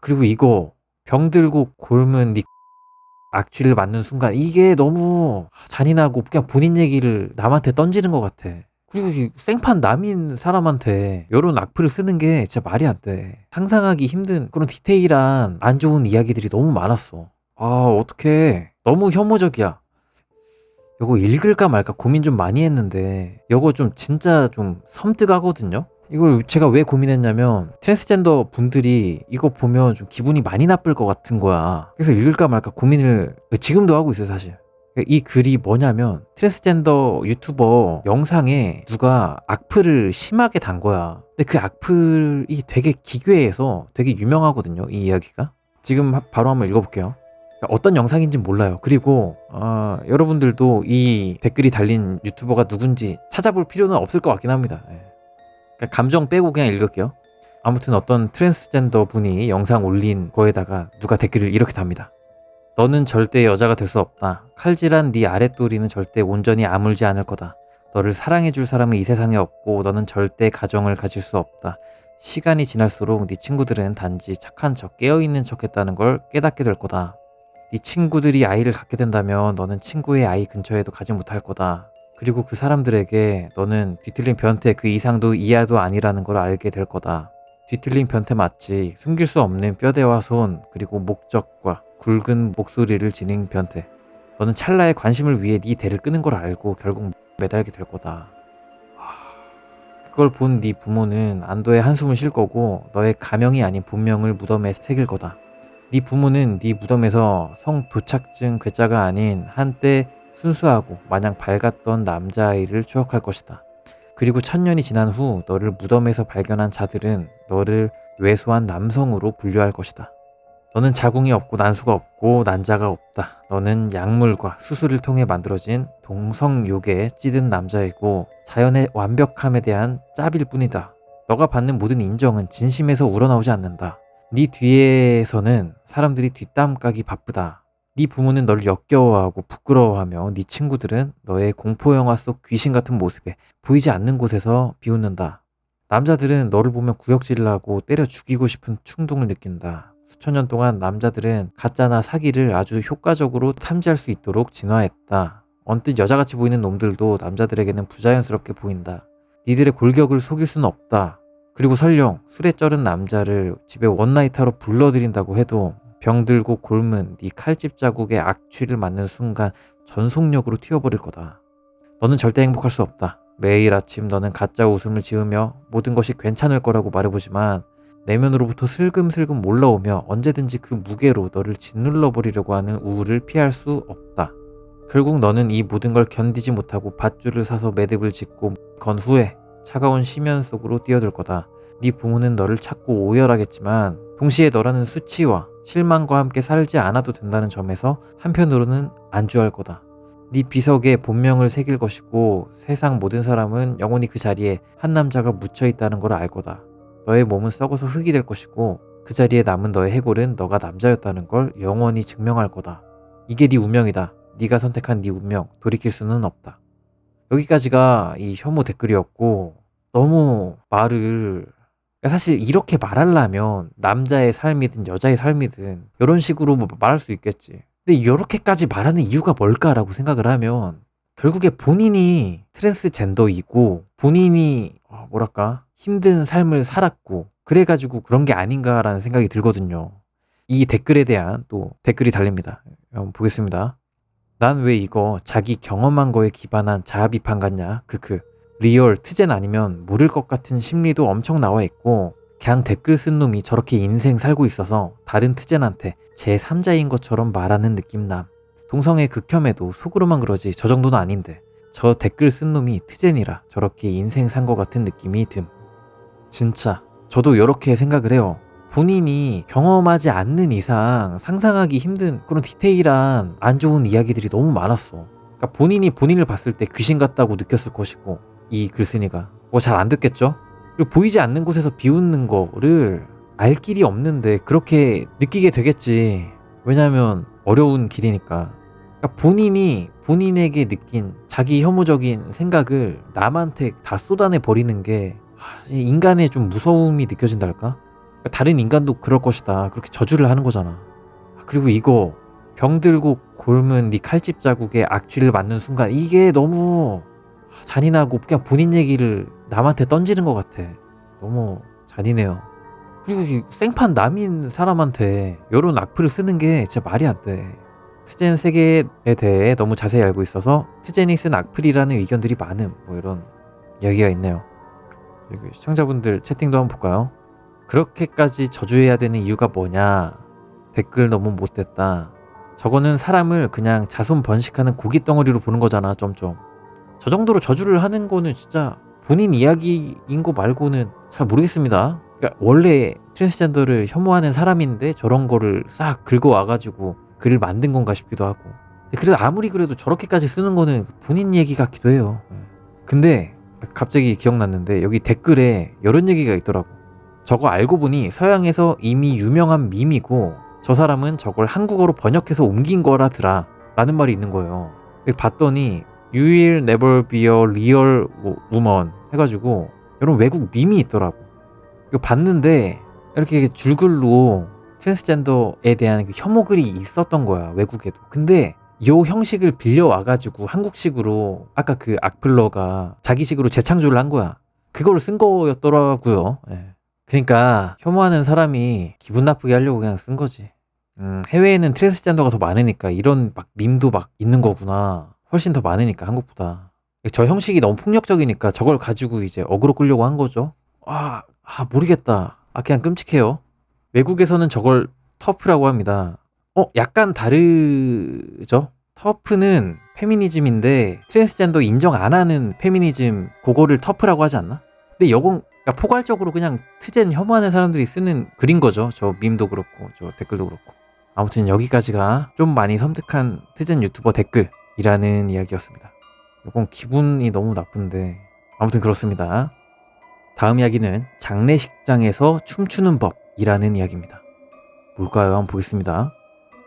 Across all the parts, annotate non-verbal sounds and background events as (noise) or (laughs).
그리고 이거 병 들고 골면 니 (laughs) 악취를 맞는 순간 이게 너무 잔인하고 그냥 본인 얘기를 남한테 던지는 것 같아. 그리고 이 생판 남인 사람한테 이런 악플을 쓰는 게 진짜 말이 안 돼. 상상하기 힘든 그런 디테일한 안 좋은 이야기들이 너무 많았어. 아, 어떡해. 너무 혐오적이야. 요거 읽을까 말까 고민 좀 많이 했는데 요거 좀 진짜 좀 섬뜩하거든요. 이걸 제가 왜 고민했냐면 트랜스젠더 분들이 이거 보면 좀 기분이 많이 나쁠 것 같은 거야. 그래서 읽을까 말까 고민을 지금도 하고 있어요, 사실. 이 글이 뭐냐면 트랜스젠더 유튜버 영상에 누가 악플을 심하게 단 거야. 근데 그 악플이 되게 기괴해서 되게 유명하거든요. 이 이야기가. 지금 하- 바로 한번 읽어볼게요. 어떤 영상인지 몰라요. 그리고 어, 여러분들도 이 댓글이 달린 유튜버가 누군지 찾아볼 필요는 없을 것 같긴 합니다. 예. 그러니까 감정 빼고 그냥 읽을게요. 아무튼 어떤 트랜스젠더 분이 영상 올린 거에다가 누가 댓글을 이렇게 답니다. 너는 절대 여자가 될 수 없다. 칼질한 네 아랫도리는 절대 온전히 아물지 않을 거다. 너를 사랑해줄 사람은 이 세상에 없고 너는 절대 가정을 가질 수 없다. 시간이 지날수록 네 친구들은 단지 착한 척 깨어있는 척했다는 걸 깨닫게 될 거다. 네 친구들이 아이를 갖게 된다면 너는 친구의 아이 근처에도 가지 못할 거다. 그리고 그 사람들에게 너는 뒤틀린 변태 그 이상도 이하도 아니라는 걸 알게 될 거다. 뒤틀린 변태 맞지. 숨길 수 없는 뼈대와 손, 그리고 목적과 굵은 목소리를 지닌 변태. 너는 찰나의 관심을 위해 네 대를 끄는 걸 알고 결국 매달게 될 거다. 하, 그걸 본 네 부모는 안도의 한숨을 쉴 거고 너의 가명이 아닌 본명을 무덤에 새길 거다. 네 부모는 네 무덤에서 성 도착증 괴짜가 아닌 한때 순수하고 마냥 밝았던 남자아이를 추억할 것이다. 그리고 천년이 지난 후 너를 무덤에서 발견한 자들은 너를 왜소한 남성으로 분류할 것이다. 너는 자궁이 없고 난수가 없고 난자가 없다. 너는 약물과 수술을 통해 만들어진 동성욕에 찌든 남자이고 자연의 완벽함에 대한 짭일 뿐이다. 너가 받는 모든 인정은 진심에서 우러나오지 않는다. 네 뒤에서는 사람들이 뒷담 까기 바쁘다. 네 부모는 너를 역겨워하고 부끄러워하며 네 친구들은 너의 공포 영화 속 귀신 같은 모습에 보이지 않는 곳에서 비웃는다. 남자들은 너를 보면 구역질을 하고 때려 죽이고 싶은 충동을 느낀다. 수천 년 동안 남자들은 가짜나 사기를 아주 효과적으로 탐지할 수 있도록 진화했다. 언뜻 여자같이 보이는 놈들도 남자들에게는 부자연스럽게 보인다. 니들의 골격을 속일 수는 없다. 그리고 설령 술에 쩔은 남자를 집에 원나잇하러 불러들인다고 해도 병들고 골문 네 칼집 자국에 악취를 맞는 순간 전속력으로 튀어버릴 거다. 너는 절대 행복할 수 없다. 매일 아침 너는 가짜 웃음을 지으며 모든 것이 괜찮을 거라고 말해보지만 내면으로부터 슬금슬금 몰라오며 언제든지 그 무게로 너를 짓눌러 버리려고 하는 우울을 피할 수 없다. 결국 너는 이 모든 걸 견디지 못하고 밧줄을 사서 매듭을 짓고 건 후에 차가운 심연 속으로 뛰어들 거다. 네 부모는 너를 찾고 오열하겠지만 동시에 너라는 수치와 실망과 함께 살지 않아도 된다는 점에서 한편으로는 안주할 거다. 네 비석에 본명을 새길 것이고 세상 모든 사람은 영원히 그 자리에 한 남자가 묻혀 있다는 걸 알 거다. 너의 몸은 썩어서 흙이 될 것이고 그 자리에 남은 너의 해골은 너가 남자였다는 걸 영원히 증명할 거다. 이게 네 운명이다. 네가 선택한 네 운명 돌이킬 수는 없다. 여기까지가 이 혐오 댓글이었고 너무 말을 사실 이렇게 말하려면 남자의 삶이든 여자의 삶이든 이런 식으로 뭐 말할 수 있겠지. 근데 이렇게까지 말하는 이유가 뭘까라고 생각을 하면 결국에 본인이 트랜스젠더이고 본인이 어, 뭐랄까 힘든 삶을 살았고 그래가지고 그런 게 아닌가라는 생각이 들거든요. 이 댓글에 대한 또 댓글이 달립니다. 한번 보겠습니다. 난 왜 이거 자기 경험한 거에 기반한 자아 비판 같냐? 크크. 리얼 트젠 아니면 모를 것 같은 심리도 엄청 나와 있고 그냥 댓글 쓴 놈이 저렇게 인생 살고 있어서 다른 트젠한테 제3자인 것처럼 말하는 느낌 남. 동성애 극혐에도 속으로만 그러지 저 정도는 아닌데 저 댓글 쓴 놈이 트젠이라 저렇게 인생 산 것 같은 느낌이 듦. 진짜 저도 이렇게 생각을 해요. 본인이 경험하지 않는 이상 상상하기 힘든 그런 디테일한 안 좋은 이야기들이 너무 많았어. 그러니까 본인이 본인을 봤을 때 귀신 같다고 느꼈을 것이고 이 글쓴이가 뭐 잘 안 듣겠죠? 그리고 보이지 않는 곳에서 비웃는 거를 알 길이 없는데 그렇게 느끼게 되겠지. 왜냐하면 어려운 길이니까. 그러니까 본인이 본인에게 느낀 자기 혐오적인 생각을 남한테 다 쏟아내 버리는 게 하, 인간의 좀 무서움이 느껴진달까? 그러니까 다른 인간도 그럴 것이다. 그렇게 저주를 하는 거잖아. 아, 그리고 이거 병 들고 골문 네 칼집 자국에 악취를 맞는 순간 이게 너무 잔인하고 그냥 본인 얘기를 남한테 던지는 것 같아. 너무 잔인해요. 그리고 이 생판 남인 사람한테 이런 악플을 쓰는 게 진짜 말이 안 돼. 트젠 세계에 대해 너무 자세히 알고 있어서 트젠이 쓴 악플이라는 의견들이 많음. 뭐 이런 이야기가 있네요. 그리고 시청자분들 채팅도 한번 볼까요? 그렇게까지 저주해야 되는 이유가 뭐냐? 댓글 너무 못됐다. 저거는 사람을 그냥 자손 번식하는 고기 덩어리로 보는 거잖아, 점점. 저 정도로 저주를 하는 거는 진짜 본인 이야기인 거 말고는 잘 모르겠습니다. 그러니까 원래 트랜스젠더를 혐오하는 사람인데 저런 거를 싹 긁어와가지고 글을 만든 건가 싶기도 하고. 그래도 아무리 그래도 저렇게까지 쓰는 거는 본인 얘기 같기도 해요. 근데 갑자기 기억났는데 여기 댓글에 이런 얘기가 있더라고. 저거 알고 보니 서양에서 이미 유명한 밈이고 저 사람은 저걸 한국어로 번역해서 옮긴 거라더라 라는 말이 있는 거예요. 봤더니 You will never be a real woman 해가지고 이런 외국 밈이 있더라고. 이거 봤는데 이렇게 줄글로 트랜스젠더에 대한 그 혐오 글이 있었던 거야 외국에도. 근데 요 형식을 빌려와가지고 한국식으로 아까 그 악플러가 자기식으로 재창조를 한 거야. 그걸 쓴 거였더라고요. 예. 그러니까 혐오하는 사람이 기분 나쁘게 하려고 그냥 쓴 거지. 음, 해외에는 트랜스젠더가 더 많으니까 이런 막 밈도 막 있는 거구나. 훨씬 더 많으니까 한국보다. 저 형식이 너무 폭력적이니까 저걸 가지고 이제 어그로 끌려고 한 거죠. 아, 아 모르겠다. 아 그냥 끔찍해요. 외국에서는 저걸 터프라고 합니다. 어, 약간 다르죠? 터프는 페미니즘인데 트랜스젠더 인정 안 하는 페미니즘 그거를 터프라고 하지 않나? 근데 여건 그러니까 포괄적으로 그냥 트젠 혐오하는 사람들이 쓰는 글인 거죠. 저 밈도 그렇고 저 댓글도 그렇고. 아무튼 여기까지가 좀 많이 섬뜩한 트젠 유튜버 댓글 이라는 이야기였습니다. 이건 기분이 너무 나쁜데 아무튼 그렇습니다. 다음 이야기는 장례식장에서 춤추는 법이라는 이야기입니다. 뭘까요? 한번 보겠습니다.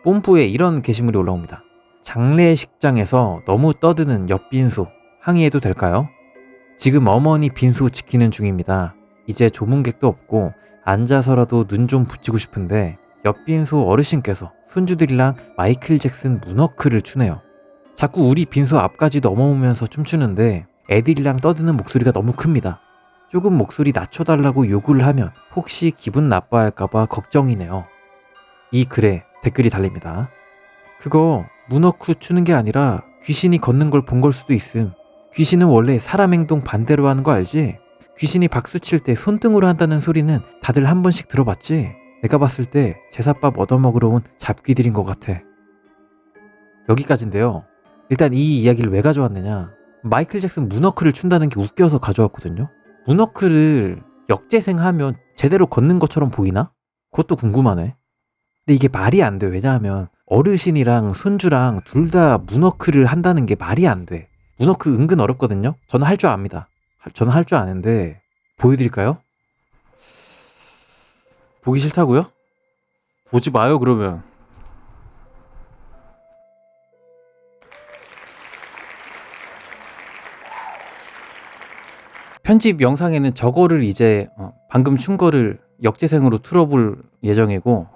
뽐뿌에 이런 게시물이 올라옵니다. 장례식장에서 너무 떠드는 옆빈소 항의해도 될까요? 지금 어머니 빈소 지키는 중입니다. 이제 조문객도 없고 앉아서라도 눈 좀 붙이고 싶은데 옆빈소 어르신께서 손주들이랑 마이클 잭슨 문워크를 추네요. 자꾸 우리 빈소 앞까지 넘어오면서 춤추는데 애들이랑 떠드는 목소리가 너무 큽니다. 조금 목소리 낮춰달라고 요구를 하면 혹시 기분 나빠할까봐 걱정이네요. 이 글에 댓글이 달립니다. 그거 문어쿠 추는 게 아니라 귀신이 걷는 걸 본 걸 수도 있음. 귀신은 원래 사람 행동 반대로 하는 거 알지? 귀신이 박수 칠 때 손등으로 한다는 소리는 다들 한 번씩 들어봤지? 내가 봤을 때 제사밥 얻어먹으러 온 잡귀들인 것 같아. 여기까지인데요. 일단 이 이야기를 왜 가져왔느냐. 마이클 잭슨 문어크를 춘다는 게 웃겨서 가져왔거든요. 문어크를 역재생하면 제대로 걷는 것처럼 보이나? 그것도 궁금하네. 근데 이게 말이 안 돼. 왜냐하면 어르신이랑 손주랑 둘 다 문워크를 한다는 게 말이 안 돼. 문워크 은근 어렵거든요. 저는 할 줄 압니다. 저는 할 줄 아는데 보여드릴까요? 보기 싫다고요? 보지 마요 그러면 편집 영상에는 저거를 이제 어, 방금 춘 거를 역재생으로 틀어볼 예정이고.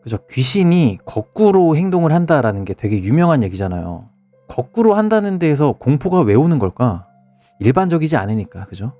그죠. 귀신이 거꾸로 행동을 한다라는 게 되게 유명한 얘기잖아요. 거꾸로 한다는 데에서 공포가 왜 오는 걸까? 일반적이지 않으니까 그죠?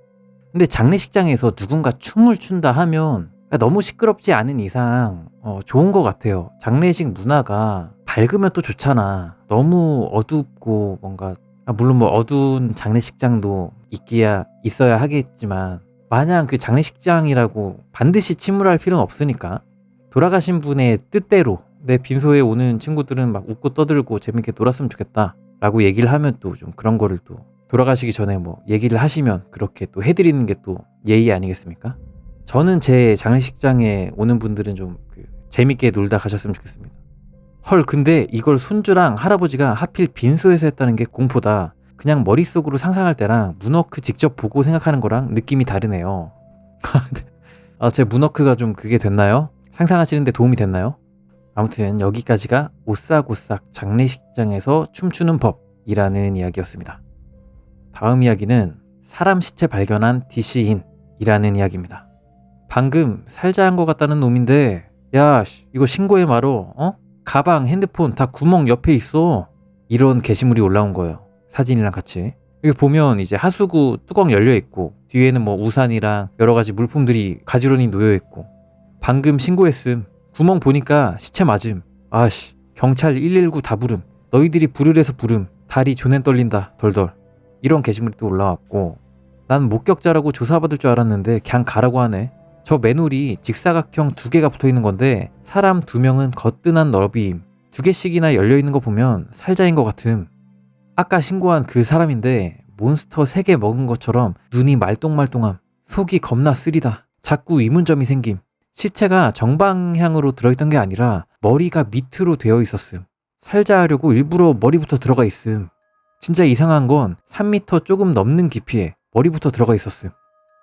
근데 장례식장에서 누군가 춤을 춘다 하면 너무 시끄럽지 않은 이상 어, 좋은 것 같아요. 장례식 문화가 밝으면 또 좋잖아 너무 어둡고 뭔가 아, 물론 뭐 어두운 장례식장도 있기야 있어야 하겠지만 마냥 그 장례식장이라고 반드시 침울할 필요는 없으니까 돌아가신 분의 뜻대로 내 빈소에 오는 친구들은 막 웃고 떠들고 재밌게 놀았으면 좋겠다 라고 얘기를 하면 또 좀 그런 거를 또 돌아가시기 전에 뭐 얘기를 하시면 그렇게 또 해드리는 게 또 예의 아니겠습니까? 저는 제 장례식장에 오는 분들은 좀 그 재밌게 놀다 가셨으면 좋겠습니다. 헐 근데 이걸 손주랑 할아버지가 하필 빈소에서 했다는 게 공포다. 그냥 머릿속으로 상상할 때랑 문워크 직접 보고 생각하는 거랑 느낌이 다르네요. (laughs) 아, 제 문워크가 좀 그게 됐나요? 상상하시는데 도움이 됐나요? 아무튼 여기까지가 오싹오싹 장례식장에서 춤추는 법이라는 이야기였습니다. 다음 이야기는 사람 시체 발견한 DC인이라는 이야기입니다. 방금 살자 한 것 같다는 놈인데 야 씨, 이거 신고해 말어 어? 가방 핸드폰 다 구멍 옆에 있어. 이런 게시물이 올라온 거예요. 사진이랑 같이. 여기 보면 이제 하수구 뚜껑 열려 있고 뒤에는 뭐 우산이랑 여러 가지 물품들이 가지런히 놓여 있고. 방금 신고했음 구멍 보니까 시체 맞음. 아씨 경찰 119 다 부름. 너희들이 부르래서 부름. 다리 조낸 떨린다 덜덜. 이런 게시물이 또 올라왔고. 난 목격자라고 조사받을 줄 알았는데 그냥 가라고 하네 저 맨홀이 직사각형 두 개가 붙어 있는 건데 사람 두 명은 거뜬한 너비임. 두 개씩이나 열려 있는 거 보면 살자인 것 같음. 아까 신고한 그 사람인데 몬스터 세 개 먹은 것처럼 눈이 말똥말똥함. 속이 겁나 쓰리다. 자꾸 의문점이 생김. 시체가 정방향으로 들어있던 게 아니라 머리가 밑으로 되어 있었음. 살자하려고 일부러 머리부터 들어가 있음. 진짜 이상한 건 3m 조금 넘는 깊이에 머리부터 들어가 있었음.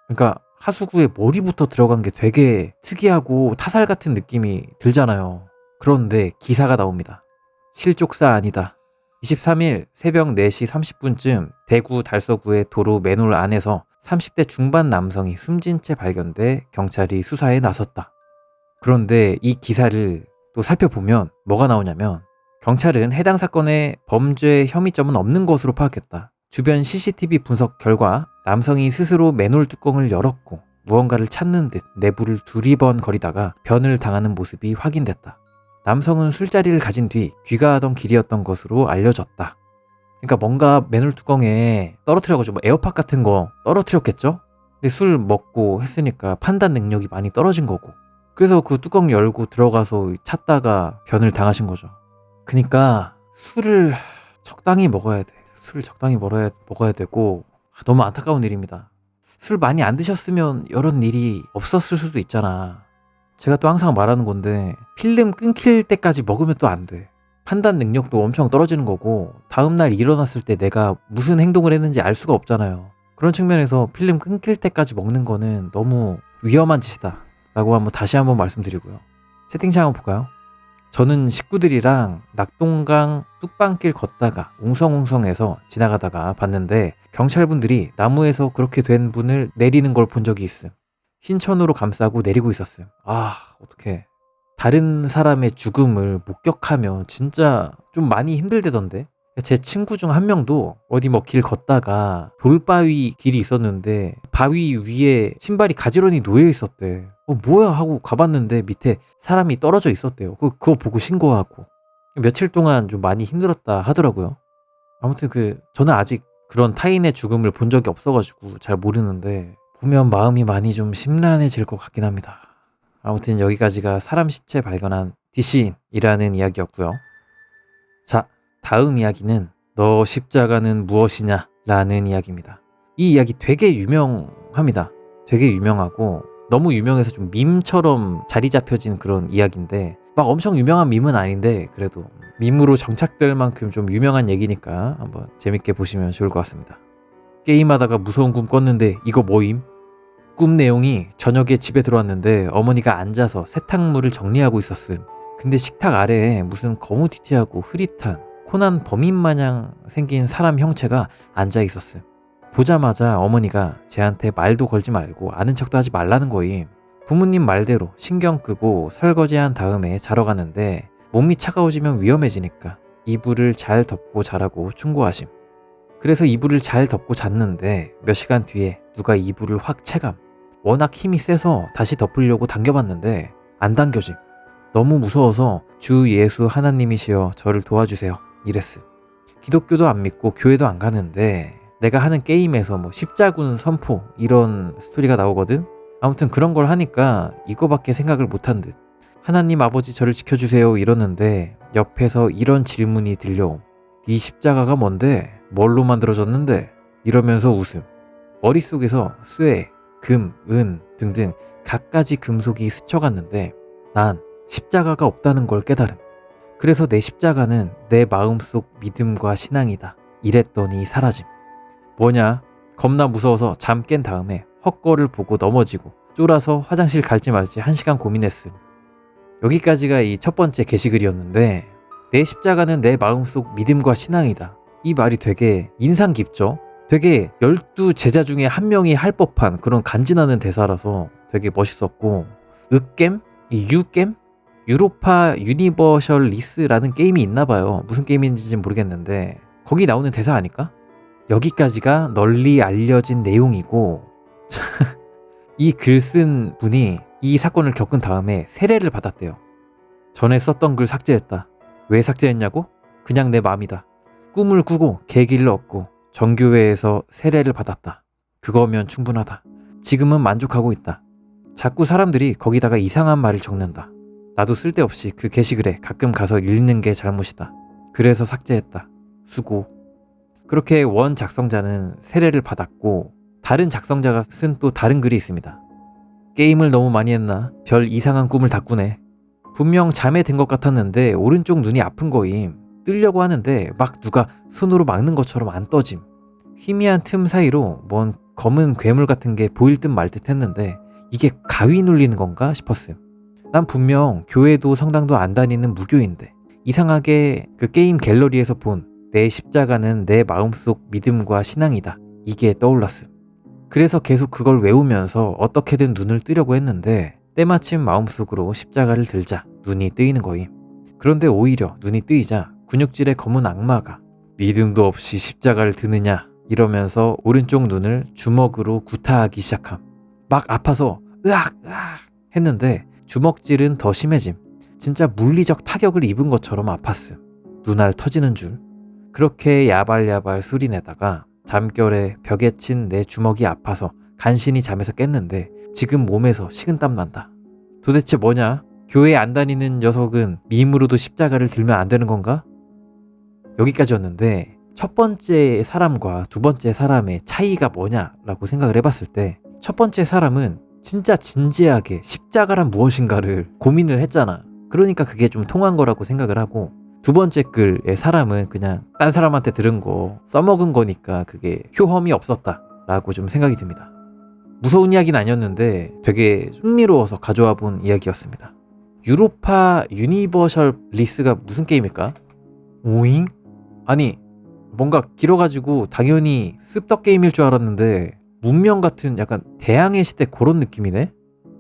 그러니까 하수구에 머리부터 들어간 게 되게 특이하고 타살 같은 느낌이 들잖아요. 그런데 기사가 나옵니다. 실족사 아니다. 23일 새벽 4시 30분쯤 대구 달서구의 도로 맨홀 안에서 30대 중반 남성이 숨진 채 발견돼 경찰이 수사에 나섰다. 그런데 이 기사를 또 살펴보면 뭐가 나오냐면 경찰은 해당 사건의 범죄 혐의점은 없는 것으로 파악했다. 주변 CCTV 분석 결과 남성이 스스로 맨홀 뚜껑을 열었고 무언가를 찾는 듯 내부를 두리번 거리다가 변을 당하는 모습이 확인됐다. 남성은 술자리를 가진 뒤 귀가하던 길이었던 것으로 알려졌다. 그러니까 뭔가 맨홀 뚜껑에 떨어뜨려가지고 뭐 에어팟 같은 거 떨어뜨렸겠죠? 근데 술 먹고 했으니까 판단 능력이 많이 떨어진 거고. 그래서 그 뚜껑 열고 들어가서 찾다가 변을 당하신 거죠. 그니까 술을 적당히 먹어야 돼. 술 적당히 먹어야, 먹어야 되고 너무 안타까운 일입니다. 술 많이 안 드셨으면 이런 일이 없었을 수도 있잖아. 제가 또 항상 말하는 건데 필름 끊길 때까지 먹으면 또 안 돼. 판단 능력도 엄청 떨어지는 거고 다음날 일어났을 때 내가 무슨 행동을 했는지 알 수가 없잖아요. 그런 측면에서 필름 끊길 때까지 먹는 거는 너무 위험한 짓이다. 라고 한번 다시 한번 말씀드리고요. 채팅창 한번 볼까요? 저는 식구들이랑 낙동강 뚝방길 걷다가 웅성웅성해서 지나가다가 봤는데 경찰분들이 나무에서 그렇게 된 분을 내리는 걸 본 적이 있음. 흰천으로 감싸고 내리고 있었음. 아, 어떡해. 다른 사람의 죽음을 목격하면 진짜 좀 많이 힘들대던데. 제 친구 중 한 명도 어디 뭐 길 걷다가 돌바위 길이 있었는데 바위 위에 신발이 가지런히 놓여 있었대. 어, 뭐야 하고 가봤는데 밑에 사람이 떨어져 있었대요. 그, 그거 보고 신고하고. 며칠 동안 좀 많이 힘들었다 하더라고요. 아무튼 그, 저는 아직 그런 타인의 죽음을 본 적이 없어가지고 잘 모르는데, 보면 마음이 많이 좀 심란해질 것 같긴 합니다. 아무튼 여기까지가 사람 시체 발견한 디시인이라는 이야기였고요. 자, 다음 이야기는 너 십자가는 무엇이냐? 라는 이야기입니다. 이 이야기 되게 유명합니다. 되게 유명하고 너무 유명해서 좀 밈처럼 자리 잡혀진 그런 이야기인데 막 엄청 유명한 밈은 아닌데 그래도 밈으로 정착될 만큼 좀 유명한 얘기니까 한번 재밌게 보시면 좋을 것 같습니다. 게임하다가 무서운 꿈 꿨는데 이거 뭐임? 꿈 내용이 저녁에 집에 들어왔는데 어머니가 앉아서 세탁물을 정리하고 있었음. 근데 식탁 아래에 무슨 거무튀튀하고 흐릿한 코난 범인 마냥 생긴 사람 형체가 앉아 있었음. 보자마자 어머니가 쟤한테 말도 걸지 말고 아는 척도 하지 말라는 거임. 부모님 말대로 신경 끄고 설거지한 다음에 자러 갔는데 몸이 차가워지면 위험해지니까 이불을 잘 덮고 자라고 충고하심. 그래서 이불을 잘 덮고 잤는데 몇 시간 뒤에 누가 이불을 확 체감. 워낙 힘이 세서 다시 덮으려고 당겨봤는데 안 당겨짐. 너무 무서워서 주 예수 하나님이시여 저를 도와주세요. 이랬음. 기독교도 안 믿고 교회도 안 가는데 내가 하는 게임에서 뭐 십자군 선포 이런 스토리가 나오거든. 아무튼 그런 걸 하니까 이거밖에 생각을 못한 듯. 하나님 아버지 저를 지켜주세요 이러는데 옆에서 이런 질문이 들려옴. 네 십자가가 뭔데? 뭘로 만들어졌는데? 이러면서 웃음. 머릿속에서 쇠, 금, 은 등등 갖가지 금속이 스쳐갔는데 난 십자가가 없다는 걸 깨달음. 그래서 내 십자가는 내 마음속 믿음과 신앙이다. 이랬더니 사라짐. 뭐냐? 겁나 무서워서 잠 깬 다음에 헛거를 보고 넘어지고 쫄아서 화장실 갈지 말지 한 시간 고민했음. 여기까지가 이 첫 번째 게시글이었는데 내 십자가는 내 마음속 믿음과 신앙이다. 이 말이 되게 인상 깊죠? 되게 열두 제자 중에 한 명이 할 법한 그런 간지나는 대사라서 되게 멋있었고 으겜? 이 유겜? 유로파 유니버셜 리스라는 게임이 있나 봐요. 무슨 게임인지 모르겠는데 거기 나오는 대사 아닐까? 여기까지가 널리 알려진 내용이고 (laughs) 이 글 쓴 분이 이 사건을 겪은 다음에 세례를 받았대요. 전에 썼던 글 삭제했다. 왜 삭제했냐고? 그냥 내 맘이다. 꿈을 꾸고 계기를 얻고 정교회에서 세례를 받았다. 그거면 충분하다. 지금은 만족하고 있다. 자꾸 사람들이 거기다가 이상한 말을 적는다. 나도 쓸데없이 그 게시글에 가끔 가서 읽는 게 잘못이다. 그래서 삭제했다. 수고. 그렇게 원 작성자는 세례를 받았고 다른 작성자가 쓴 또 다른 글이 있습니다. 게임을 너무 많이 했나? 별 이상한 꿈을 다 꾸네. 분명 잠에 든 것 같았는데 오른쪽 눈이 아픈 거임. 뜨려고 하는데 막 누가 손으로 막는 것처럼 안 떠짐. 희미한 틈 사이로 뭔 검은 괴물 같은 게 보일 듯 말 듯 했는데 이게 가위 눌리는 건가 싶었음. 난 분명 교회도 성당도 안 다니는 무교인데 이상하게 그 게임 갤러리에서 본 내 십자가는 내 마음속 믿음과 신앙이다. 이게 떠올랐음. 그래서 계속 그걸 외우면서 어떻게든 눈을 뜨려고 했는데 때마침 마음속으로 십자가를 들자 눈이 뜨이는 거임. 그런데 오히려 눈이 뜨이자 근육질의 검은 악마가 믿음도 없이 십자가를 드느냐 이러면서 오른쪽 눈을 주먹으로 구타하기 시작함. 막 아파서 으악 으악 했는데 주먹질은 더 심해짐. 진짜 물리적 타격을 입은 것처럼 아팠음. 눈알 터지는 줄. 그렇게 야발야발 소리 내다가 잠결에 벽에 친 내 주먹이 아파서 간신히 잠에서 깼는데 지금 몸에서 식은땀 난다. 도대체 뭐냐? 교회 안 다니는 녀석은 밈으로도 십자가를 들면 안 되는 건가? 여기까지였는데 첫 번째 사람과 두 번째 사람의 차이가 뭐냐라고 생각을 해봤을 때 첫 번째 사람은 진짜 진지하게 십자가란 무엇인가를 고민을 했잖아. 그러니까 그게 좀 통한 거라고 생각을 하고 두 번째 글의 사람은 그냥 딴 사람한테 들은 거 써먹은 거니까 그게 효험이 없었다 라고 좀 생각이 듭니다. 무서운 이야기는 아니었는데 되게 흥미로워서 가져와 본 이야기였습니다. 유로파 유니버셜 리스가 무슨 게임일까? 오잉? 아니 뭔가 길어가지고 당연히 습덕 게임일 줄 알았는데 문명 같은 약간 대항해 시대 그런 느낌이네?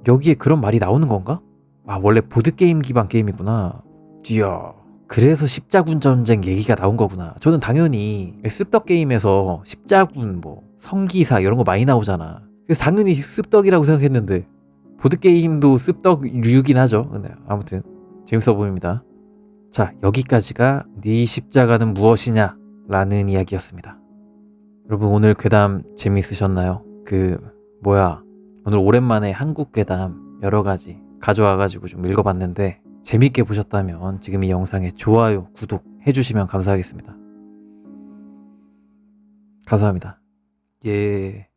여기에 그런 말이 나오는 건가? 아 원래 보드게임 기반 게임이구나. 뒤야 그래서 십자군 전쟁 얘기가 나온 거구나. 저는 당연히 습덕 게임에서 십자군 뭐 성기사 이런 거 많이 나오잖아. 그래서 당연히 습덕이라고 생각했는데 보드 게임도 습덕 유긴 하죠. 근데 아무튼 재밌어 보입니다. 자 여기까지가 네 십자가는 무엇이냐 라는 이야기였습니다 여러분 오늘 괴담 재미있으셨나요? 그 뭐야 오늘 오랜만에 한국 괴담 여러 가지 가져와가지고 좀 읽어봤는데 재밌게 보셨다면 지금 이 영상에 좋아요, 구독 해주시면 감사하겠습니다. 감사합니다. 예.